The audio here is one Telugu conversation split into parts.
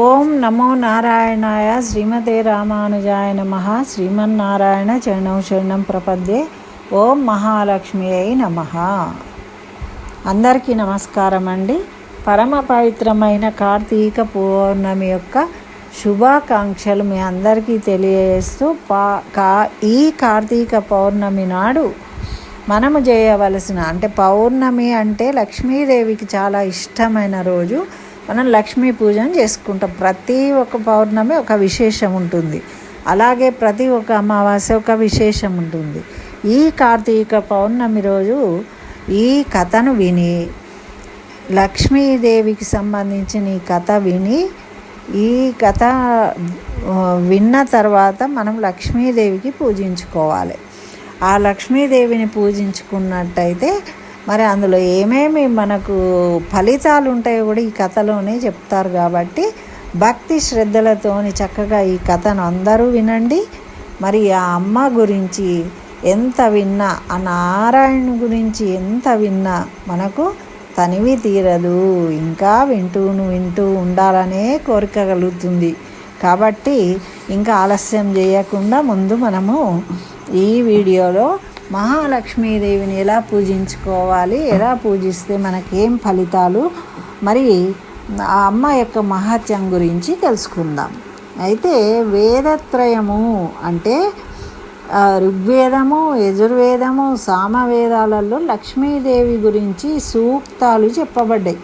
ఓం నమో నారాయణాయ శ్రీమతే రామానుజాయ నమ. శ్రీమన్నారాయణ చరణం శరణం ప్రపద్యే. ఓం మహాలక్ష్మి అయి నమ. అందరికీ నమస్కారం అండి పరమ పవిత్రమైన కార్తీక పౌర్ణమి యొక్క శుభాకాంక్షలు మీ అందరికీ తెలియజేస్తూ పా కా ఈ కార్తీక పౌర్ణమి నాడు మనము చేయవలసిన అంటే పౌర్ణమి అంటే లక్ష్మీదేవికి చాలా ఇష్టమైన రోజు. మనం లక్ష్మీ పూజను చేసుకుంటాం. ప్రతి ఒక్క పౌర్ణమి ఒక విశేషం ఉంటుంది. అలాగే ప్రతి ఒక్క అమావాస్య ఒక విశేషం ఉంటుంది. ఈ కార్తీక పౌర్ణమి రోజు ఈ కథను విని లక్ష్మీదేవికి సంబంధించిన ఈ కథ విని ఈ కథ విన్న తర్వాత మనం లక్ష్మీదేవికి పూజించుకోవాలి. ఆ లక్ష్మీదేవిని పూజించుకున్నట్టయితే మరి అందులో ఏమేమి మనకు ఫలితాలు ఉంటాయో కూడా ఈ కథలోనే చెప్తారు కాబట్టి భక్తి శ్రద్ధలతోని చక్కగా ఈ కథను అందరూ వినండి. మరి ఆ అమ్మ గురించి ఎంత విన్నా ఆ నారాయణ గురించి ఎంత విన్నా మనకు తనివి తీరదు. ఇంకా వింటూను వింటూ ఉండాలనే కోరిక కలుగుతుంది. కాబట్టి ఇంకా ఆలస్యం చేయకుండా ముందు మనము ఈ వీడియోలో మహాలక్ష్మీదేవిని ఎలా పూజించుకోవాలి ఎలా పూజిస్తే మనకేం ఫలితాలు? మరి ఆ అమ్మ యొక్క మహత్యం గురించి తెలుసుకుందాం. అయితే వేదత్రయము అంటే ఋగ్వేదము యజుర్వేదము సామవేదాలలో లక్ష్మీదేవి గురించి సూక్తాలు చెప్పబడ్డాయి.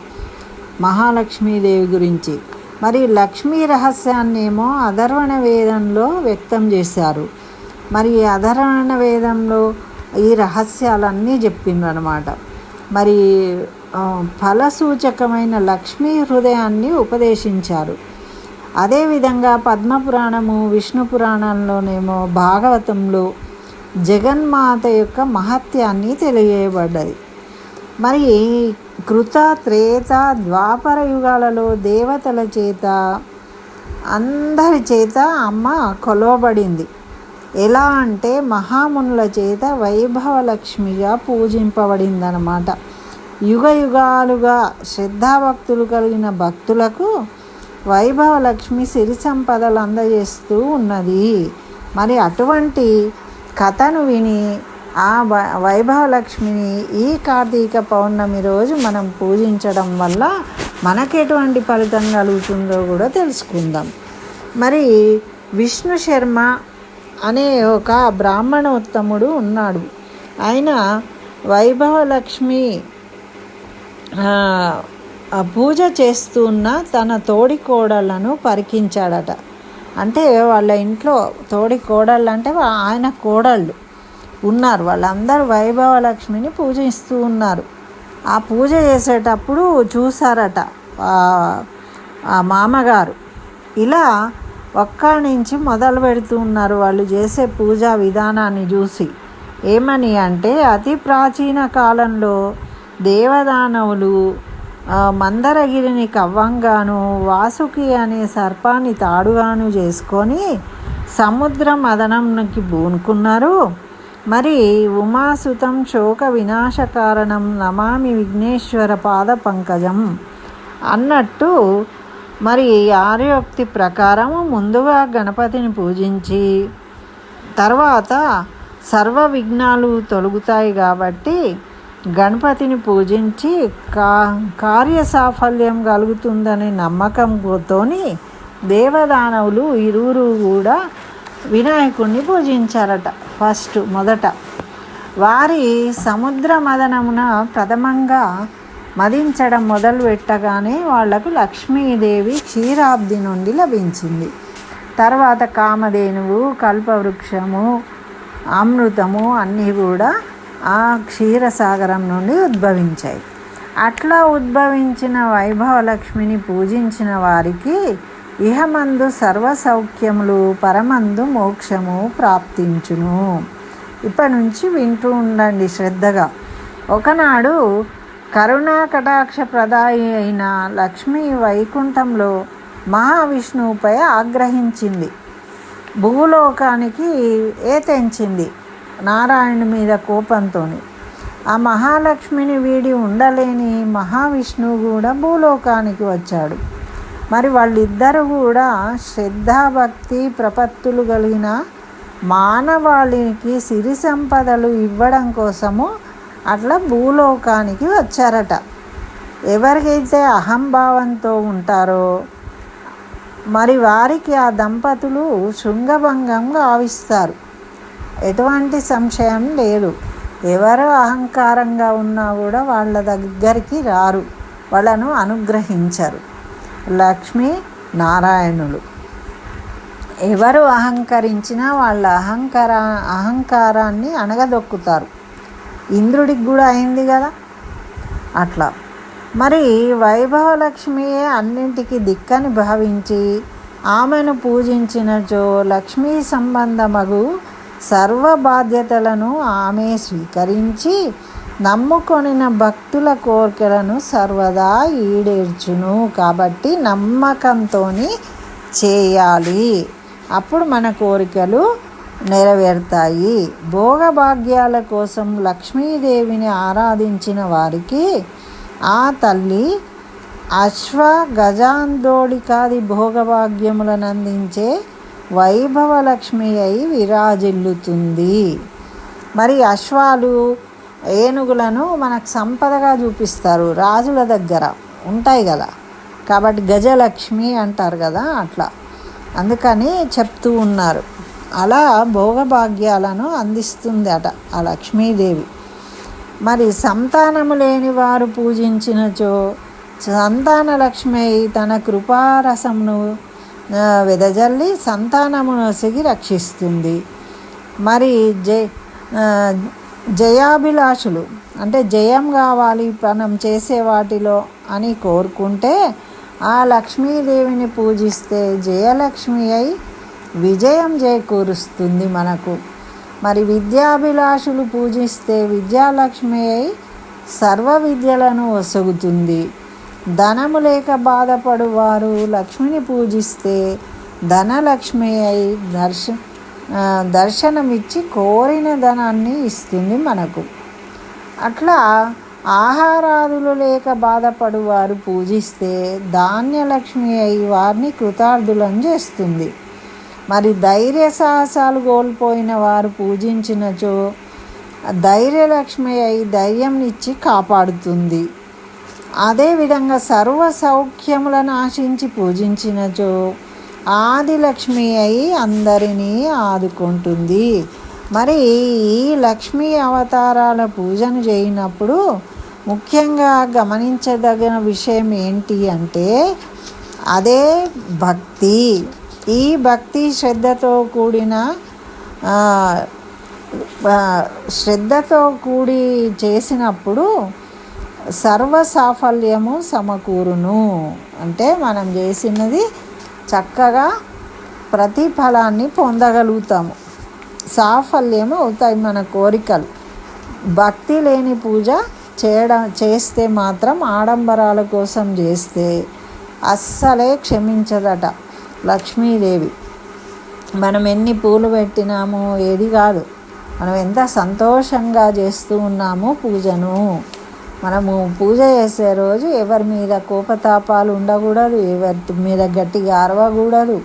మహాలక్ష్మీదేవి గురించి. మరి లక్ష్మీ రహస్యాన్నేమో అధర్వణ వేదంలో వ్యక్తం చేశారు. మరి అధర్వణ వేదంలో ఈ రహస్యాలన్నీ చెప్పిండ్రు అనమాట మరి ఫలసూచకమైన లక్ష్మీ హృదయాన్ని ఉపదేశించారు. అదేవిధంగా పద్మపురాణము విష్ణు పురాణంలోనేమో భాగవతంలో జగన్మాత యొక్క మహత్యాన్ని తెలియబడ్డది మరి కృత త్రేత ద్వాపర యుగాలలో దేవతల చేత అందరి చేత అమ్మ కొలవబడింది. ఎలా అంటే మహామునుల చేత వైభవలక్ష్మిగా పూజింపబడిందనమాట యుగ యుగాలుగా శ్రద్ధాభక్తులు కలిగిన భక్తులకు వైభవలక్ష్మి సిరి సంపదలు అందజేస్తూ ఉన్నది. మరి అటువంటి కథను విని ఆ వ- వైభవలక్ష్మిని ఈ కార్తీక పౌర్ణమి రోజు మనం పూజించడం వల్ల మనకెటువంటి ఫలితం కలుగుతుందో కూడా తెలుసుకుందాం. మరి విష్ణు శర్మ అనే ఒక బ్రాహ్మణోత్తముడు ఉన్నాడు. ఆయన వైభవలక్ష్మి పూజ చేస్తున్న తన తోడి కోడళ్ళను పరికించాడట. అంటే వాళ్ళ ఇంట్లో తోడి కోడళ్ళు అంటే ఆయన కోడళ్ళు ఉన్నారు. వాళ్ళందరూ వైభవలక్ష్మిని పూజిస్తూ ఉన్నారు. ఆ పూజ చేసేటప్పుడు చూసారట ఆ మామగారు. ఇలా ఒక్కడి నుంచి మొదలు పెడుతూ ఉన్నారు వాళ్ళు చేసే పూజా విధానాన్ని చూసి. ఏమని అంటే అతి ప్రాచీన కాలంలో దేవదానవులు మందరగిరిని కవ్వంగాను వాసుకి అనే సర్పాన్ని తాడుగాను చేసుకొని సముద్ర మదనంకి బూనుకున్నారు మరి ఉమాసుతం శోక వినాశ కారణం నమామి విఘ్నేశ్వర పాద పంకజం అన్నట్టు మరి ఆర్యోక్తి ప్రకారం ముందుగా గణపతిని పూజించి తర్వాత సర్వ విఘ్నాలు తొలుగుతాయి కాబట్టి గణపతిని పూజించి కా కార్యసాఫల్యం కలుగుతుందనే నమ్మకంతో దేవదానవులు ఇరువురు కూడా వినాయకుడిని పూజించారట ఫస్ట్ మొదట. వారి సముద్ర మదనమున ప్రథమంగా మదించడం మొదలు పెట్టగానే వాళ్ళకు లక్ష్మీదేవి క్షీరాబ్ది నుండి లభించింది. తర్వాత కామధేనువు కల్పవృక్షము అమృతము అన్నీ కూడా ఆ క్షీరసాగరం నుండి ఉద్భవించాయి. అట్లా ఉద్భవించిన వైభవలక్ష్మిని పూజించిన వారికి ఇహమందు సర్వసౌఖ్యములు పరమందు మోక్షము ప్రాప్తించును. ఇప్పటి నుంచి వింటూ ఉండండి శ్రద్ధగా. ఒకనాడు కరుణా కటాక్ష ప్రదాయి అయిన లక్ష్మి వైకుంఠంలో మహావిష్ణువుపై ఆగ్రహించింది. భూలోకానికి ఏ తెంచింది నారాయణ మీద కోపంతో ఆ మహాలక్ష్మిని వీడి ఉండలేని మహావిష్ణువు కూడా భూలోకానికి వచ్చాడు. మరి వాళ్ళిద్దరు కూడా శ్రద్ధాభక్తి ప్రపత్తులు కలిగిన మానవాళికి సిరి సంపదలు ఇవ్వడం కోసము అట్లా భూలోకానికి వచ్చారట. ఎవరికైతే అహంభావంతో ఉంటారో మరి వారికి ఆ దంపతులు శృంగభంగం గావిస్తారు. ఎటువంటి సంశయం లేదు. ఎవరు అహంకారంగా ఉన్నా కూడా వాళ్ళ దగ్గరికి రారు. వాళ్ళను అనుగ్రహించరు. లక్ష్మీ నారాయణులు. ఎవరు అహంకరించినా వాళ్ళ అహంకార అహంకారాన్ని అణగదొక్కుతారు. ఇంద్రుడికి కూడా అయింది కదా. అట్లా. మరి వైభవలక్ష్మియే అన్నింటికి దిక్కని భావించి ఆమెను పూజించినచో లక్ష్మీ సంబంధమగు సర్వ బాధ్యతలను ఆమె స్వీకరించి నమ్ముకొనిన భక్తుల కోరికలను సర్వదా ఈడేర్చును. కాబట్టి నమ్మకంతో చేయాలి. అప్పుడు మన కోరికలు నెరవేరుతాయి. భోగభాగ్యాల కోసం లక్ష్మీదేవిని ఆరాధించిన వారికి ఆ తల్లి అశ్వ గజాందోళికాది భోగభాగ్యములను అందించే వైభవలక్ష్మి అయి విరాజిల్లుతుంది. మరి అశ్వాలు ఏనుగులను మనకు సంపదగా చూపిస్తారు. రాజుల దగ్గర ఉంటాయి కదా. కాబట్టి గజలక్ష్మి అంటారు కదా అట్లా. అందుకని చెప్తూ ఉన్నారు. అలా భోగభాగ్యాలను అందిస్తుంది అట ఆ లక్ష్మీదేవి. మరి సంతానము లేని వారు పూజించినచో సంతాన లక్ష్మి తన కృపారసమును వెదజల్లి సంతానము నొసిగి రక్షిస్తుంది. మరి జయ జయాభిలాషులు అంటే జయం కావాలి మనం చేసే వాటిలో అని కోరుకుంటే ఆ లక్ష్మీదేవిని పూజిస్తే జయలక్ష్మి అయి విజయం చేకూరుస్తుంది మనకు. మరి విద్యాభిలాషులు పూజిస్తే విద్యాలక్ష్మి అయి సర్వ విద్యలను ఒసగుతుంది. ధనము లేక బాధపడు వారు లక్ష్మిని పూజిస్తే ధనలక్ష్మి అయి దర్శ దర్శనమిచ్చి కోరిన ధనాన్ని ఇస్తుంది మనకు. అట్లా ఆహారాదులు లేక బాధపడు వారు పూజిస్తే ధాన్యలక్ష్మి అయి వారిని కృతార్థులను చేస్తుంది. మరి ధైర్య సాహసాలు కోల్పోయిన వారు పూజించినచో ధైర్యలక్ష్మి అయి ధైర్యంనిచ్చి కాపాడుతుంది. అదేవిధంగా సర్వ సౌఖ్యములను ఆశించి పూజించినచో ఆదిలక్ష్మి అయి అందరినీ ఆదుకుంటుంది. మరి ఈ లక్ష్మీ అవతారాల పూజను చేయనప్పుడు ముఖ్యంగా గమనించదగిన విషయం ఏంటి అంటే అదే భక్తి. ఈ భక్తి శ్రద్ధతో కూడిన శ్రద్ధతో కూడి చేసినప్పుడు సర్వ సాఫల్యము సమకూరును. అంటే మనం చేసినది చక్కగా ప్రతిఫలాన్ని పొందగలుగుతాము. సాఫల్యం అవుతాయి మన కోరికలు. భక్తి లేని పూజ చేయడం చేస్తే మాత్రం ఆడంబరాల కోసం చేస్తే అస్సలే క్షమించదట. లక్ష్మీదేవి. మనం ఎన్ని పూలు పెట్టినామో ఏది కాదు. మనం ఎంత సంతోషంగా చేస్తూ ఉన్నామో పూజను. మనము పూజ చేసే రోజు ఎవరి మీద కోపతాపాలు ఉండకూడదు ఎవరి మీద గట్టిగా అరవకూడదు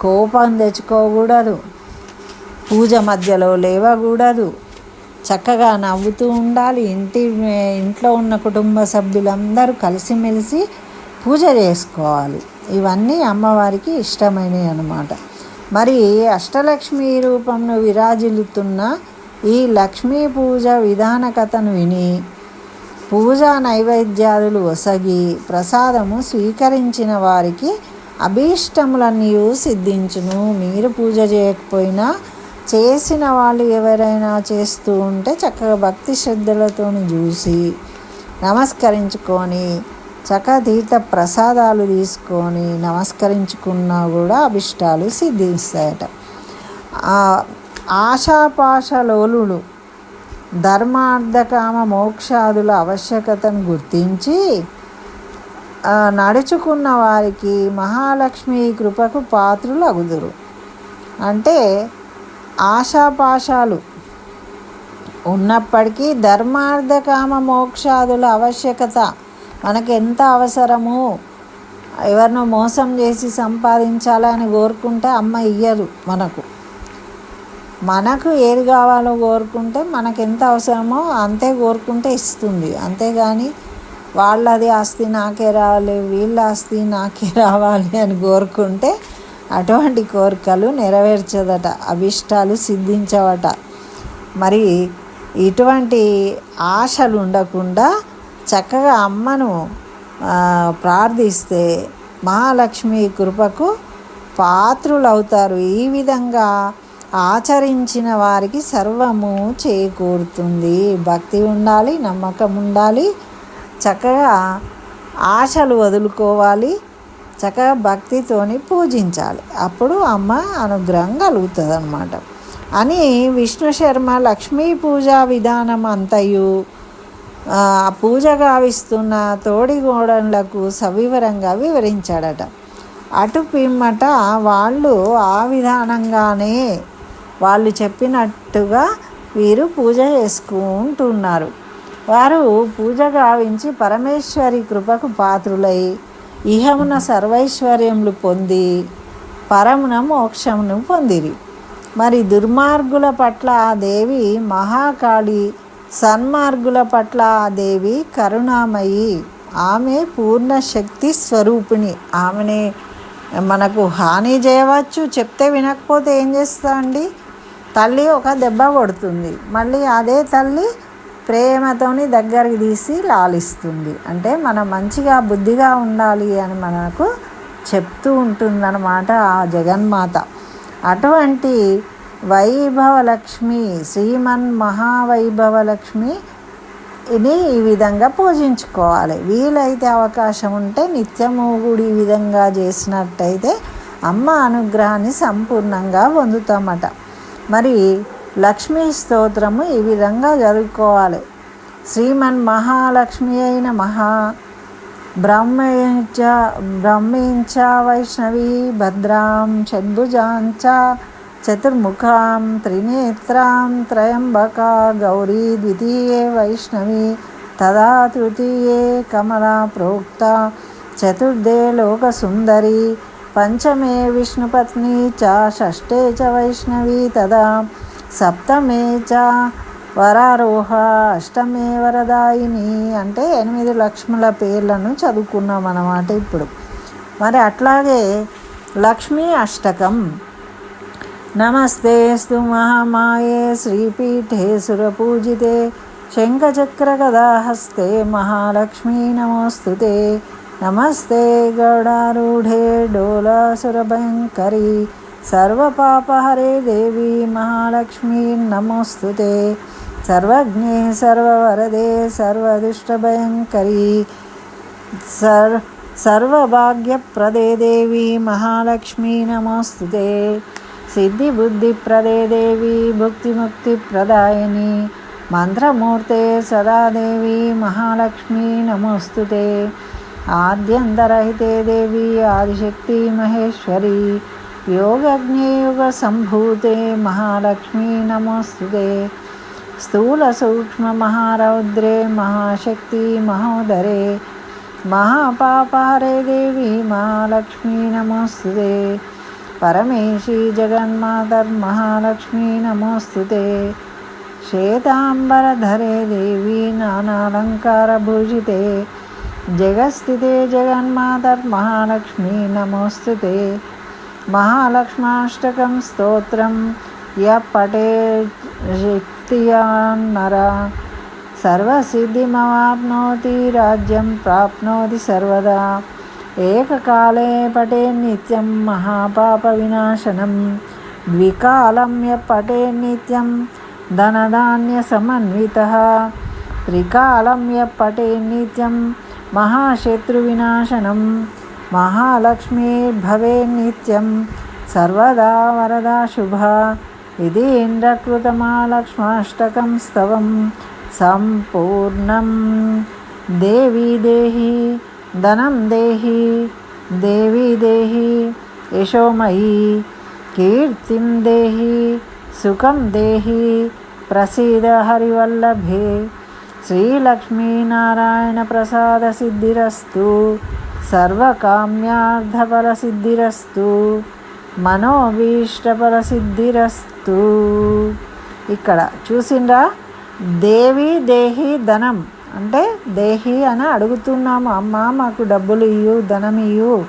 కోపం తెచ్చుకోకూడదు పూజ మధ్యలో లేవకూడదు. చక్కగా నవ్వుతూ ఉండాలి. ఇంటి ఇంట్లో ఉన్న కుటుంబ సభ్యులందరూ కలిసిమెలిసి పూజ చేసుకోవాలి ఇవన్నీ అమ్మవారికి ఇష్టమైనవి అన్నమాట. మరి అష్టలక్ష్మి రూపంలో విరాజిల్లుతున్న ఈ లక్ష్మీ పూజ విధాన కథను విని పూజా నైవేద్యాలు ఒసగి ప్రసాదము స్వీకరించిన వారికి అభీష్టములన్నీ సిద్ధించును. మీరు పూజ చేయకపోయినా చేసిన వాళ్ళు ఎవరైనా చేస్తూ ఉంటే చక్కగా భక్తి శ్రద్ధలతో చూసి నమస్కరించుకొని చకతీర్థ ప్రసాదాలు తీసుకొని నమస్కరించుకున్నా కూడా అభిష్టాలు సిద్ధిస్తాయట. ఆశాపాశలోలుడు ధర్మార్థకామ మోక్షాదుల ఆవశ్యకతను గుర్తించి నడుచుకున్న వారికి మహాలక్ష్మి కృపకు పాత్రులు అగుదురు అంటే ఆశాపాశాలు ఉన్నప్పటికీ ధర్మార్థకామ మోక్షాదుల ఆవశ్యకత మనకు ఎంత అవసరము ఎవరినో మోసం చేసి సంపాదించాలని కోరుకుంటే అమ్మ ఇయ్యదు మనకు. మనకు ఏది కావాలో కోరుకుంటే మనకు ఎంత అవసరమో అంతే కోరుకుంటే ఇస్తుంది. అంతేగాని వాళ్ళది ఆస్తి నాకే రావాలి వీళ్ళ ఆస్తి నాకే రావాలి అని కోరుకుంటే అటువంటి కోరికలు నెరవేర్చదట అభిష్టాలు సిద్ధించవట. మరి ఇటువంటి ఆశలు ఉండకుండా చక్కగా అమ్మను ప్రార్థిస్తే మహాలక్ష్మి కృపకు పాత్రులవుతారు. ఈ విధంగా ఆచరించిన వారికి సర్వము చేకూరుతుంది. భక్తి ఉండాలి నమ్మకం ఉండాలి చక్కగా ఆశలు వదులుకోవాలి చక్కగా భక్తితోని పూజించాలి. అప్పుడు అమ్మ అనుగ్రహం కలుగుతుంది అన్నమాట అని విష్ణు శర్మ లక్ష్మీ పూజా విధానం అంతయు పూజ గావిస్తున్న తోడిగోడళ్ళకు సవివరంగా వివరించాడట. అటు పిమ్మట వాళ్ళు ఆ విధానంగానే వాళ్ళు చెప్పినట్టుగా వీరు పూజ చేసుకుంటున్నారు. వారు పూజ గావించి పరమేశ్వరి కృపకు పాత్రులై ఇహమున సర్వైశ్వర్యములు పొంది పరమున మోక్షమును పొందిరి. మరి దుర్మార్గుల పట్ల ఆ దేవి మహాకాళి సన్మార్గుల పట్ల ఆ దేవి కరుణామయి. ఆమె పూర్ణ శక్తి స్వరూపిణి. ఆమెనే మనకు హాని చేయవచ్చు చెప్తే వినకపోతే ఏం చేస్తా అండి తల్లి ఒక దెబ్బ కొడుతుంది. మళ్ళీ అదే తల్లి ప్రేమతోని దగ్గరికి తీసి లాలిస్తుంది. అంటే మనం మంచిగా బుద్ధిగా ఉండాలి అని మనకు చెప్తూ ఉంటుందన్నమాట ఆ జగన్మాత. అటువంటి వైభవలక్ష్మి శ్రీమన్ మహావైభవలక్ష్మి ఇది ఈ విధంగా పూజించుకోవాలి. వీలైతే అవకాశం ఉంటే నిత్యము గుడి ఈ విధంగా చేసినట్టయితే అమ్మ అనుగ్రహాన్ని సంపూర్ణంగా పొందుతామట. మరి లక్ష్మీ స్తోత్రము ఈ విధంగా జరుపుకోవాలి. శ్రీమన్ మహాలక్ష్మి అయిన మహా బ్రహ్మించ బ్రహ్మించ వైష్ణవి భద్రాం షడ్భుజాంచ చతుర్ముఖాం త్రినేత్రాం త్రయంబక గౌరీ ద్వితీయే వైష్ణవి తదా తృతీయే కమలా ప్రోక్త చతుర్థే లోకసుందరి పంచమే విష్ణుపత్ని చ షష్ఠే చ వైష్ణవి తదా సప్తమే చ వరారోహ అష్టమే వరదాయిని అంటే ఎనిమిది లక్ష్ముల పేర్లను చదువుకున్నాం అన్నమాట ఇప్పుడు. మరి అట్లాగే లక్ష్మీ అష్టకం నమస్తేస్తు మహామాయే శ్రీపీఠే సురపూజితే శంఖచక్రగదాహస్తే మహాలక్ష్మీ నమోస్తు నమస్తే గౌడారూఢే డోలాసురభయంకరీ సర్వపాపహరే దేవి మహాలక్ష్మీ నమోస్తు సర్వజ్ఞే సర్వవరదే సర్వదుష్టభయంకరీ సర్ సర్వభాగ్యప్రదే దేవి మహాలక్ష్మీ నమోస్తు సిద్ధిబుద్ధిప్రదే దేవి భుక్తిముక్తిప్రదాయిని. మంత్రమూర్తే సదాదేవి మహాలక్ష్మి నమోస్తుతే. ఆద్యంతరహితే దేవి ఆదిశక్తి మహేశ్వరి. యోగజ్ఞేయుగ సంభూతే మహాలక్ష్మి నమోస్తుతే. స్థూల సూక్ష్మ మహారౌద్రే మహాశక్తి మహోదరే. మహాపాపహరే దేవి మహాలక్ష్మి నమోస్తుతే. పరమేశీ జగన్మాతర్మహాలక్ష్మీ నమోస్తు శ్వేతాంబరధరే దేవీ నానాలంకారభూషితే జగస్థితే జగన్మాతర్మహాలక్ష్మీ నమోస్తు మహాలక్ష్మాష్టకం స్తోత్రం. య పటే శక్తియాన్నర సర్వసిద్ధిమవాప్నోతి రాజ్యం ప్రాప్నోతి సర్వదా. ఏకకాలే పటే నిత్యం మహాపాపవినాశనం. ద్వికాలం పటే నిత్యం ధనధాన్యసమన్విత. త్రికాలం పటే నిత్యం మహాశత్రువినాశనం. మహాలక్ష్మీర్భవే నిత్యం సర్వదా వరదా శుభ. విధీంద్రకృతమాలక్ష్మాష్టకం స్తవం. సంపూర్ణం దేవి దేహి देवी देहि धनं देहि देवी देहि यशोमयी कीर्तिं देहि सुखं देहि प्रसीद हरिवल्लभे श्रीलक्ष्मीनारायणप्रसादसिद्धिरस्तु సర్వకామ్యార్థఫలసిద్ధిరస్తు మనోభీష్టఫలసిద్ధిరస్తు ఇక్కడ చూసిండ్రా దేవి దేహి ధనం అంటే దేహి అని అడుగుతున్నాము. అమ్మ మాకు డబ్బులు ఇయ్యు ధనం ఇయ్యు.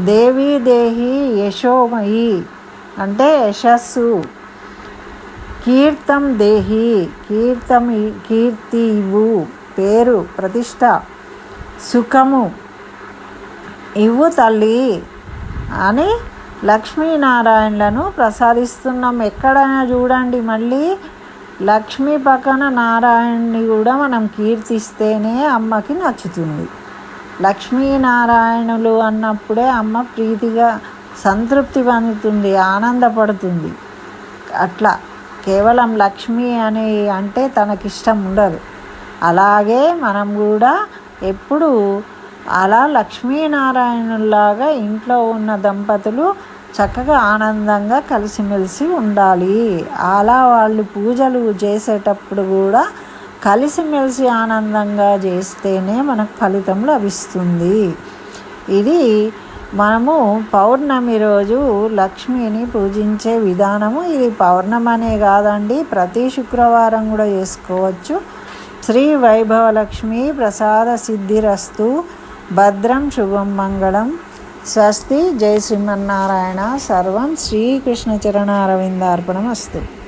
దేవి దేహి యశోమయి అంటే యశస్సు. కీర్తం దేహి కీర్తం కీర్తి ఇవ్వు పేరు ప్రతిష్ట. సుఖము ఇవ్వు తల్లి అని లక్ష్మీనారాయణలను ప్రసాదిస్తున్నాం. ఎక్కడైనా చూడండి మళ్ళీ లక్ష్మీ పక్కన నారాయణని కూడా మనం కీర్తిస్తేనే అమ్మకి నచ్చుతుంది. లక్ష్మీనారాయణులు అన్నప్పుడే అమ్మ ప్రీతిగా సంతృప్తి పొందుతుంది ఆనందపడుతుంది. అట్లా కేవలం లక్ష్మి అని అంటే తనకిష్టం ఉండదు. అలాగే మనం కూడా ఎప్పుడు అలా లక్ష్మీనారాయణుల్లాగా ఇంట్లో ఉన్న దంపతులు చక్కగా ఆనందంగా కలిసిమెలిసి ఉండాలి. అలా వాళ్ళు పూజలు చేసేటప్పుడు కూడా కలిసిమెలిసి ఆనందంగా చేస్తేనే మనకు ఫలితం లభిస్తుంది. ఇది మనము పౌర్ణమి రోజు లక్ష్మిని పూజించే విధానము. ఇది పౌర్ణమనే కాదండి ప్రతి శుక్రవారం కూడా చేసుకోవచ్చు. శ్రీ వైభవలక్ష్మి ప్రసాద సిద్ధిరస్తు భద్రం శుభం మంగళం. స్వస్తి. జై శ్రీమన్నారాయణ. సర్వం శ్రీకృష్ణ చరణారవిందార్పణం అస్తు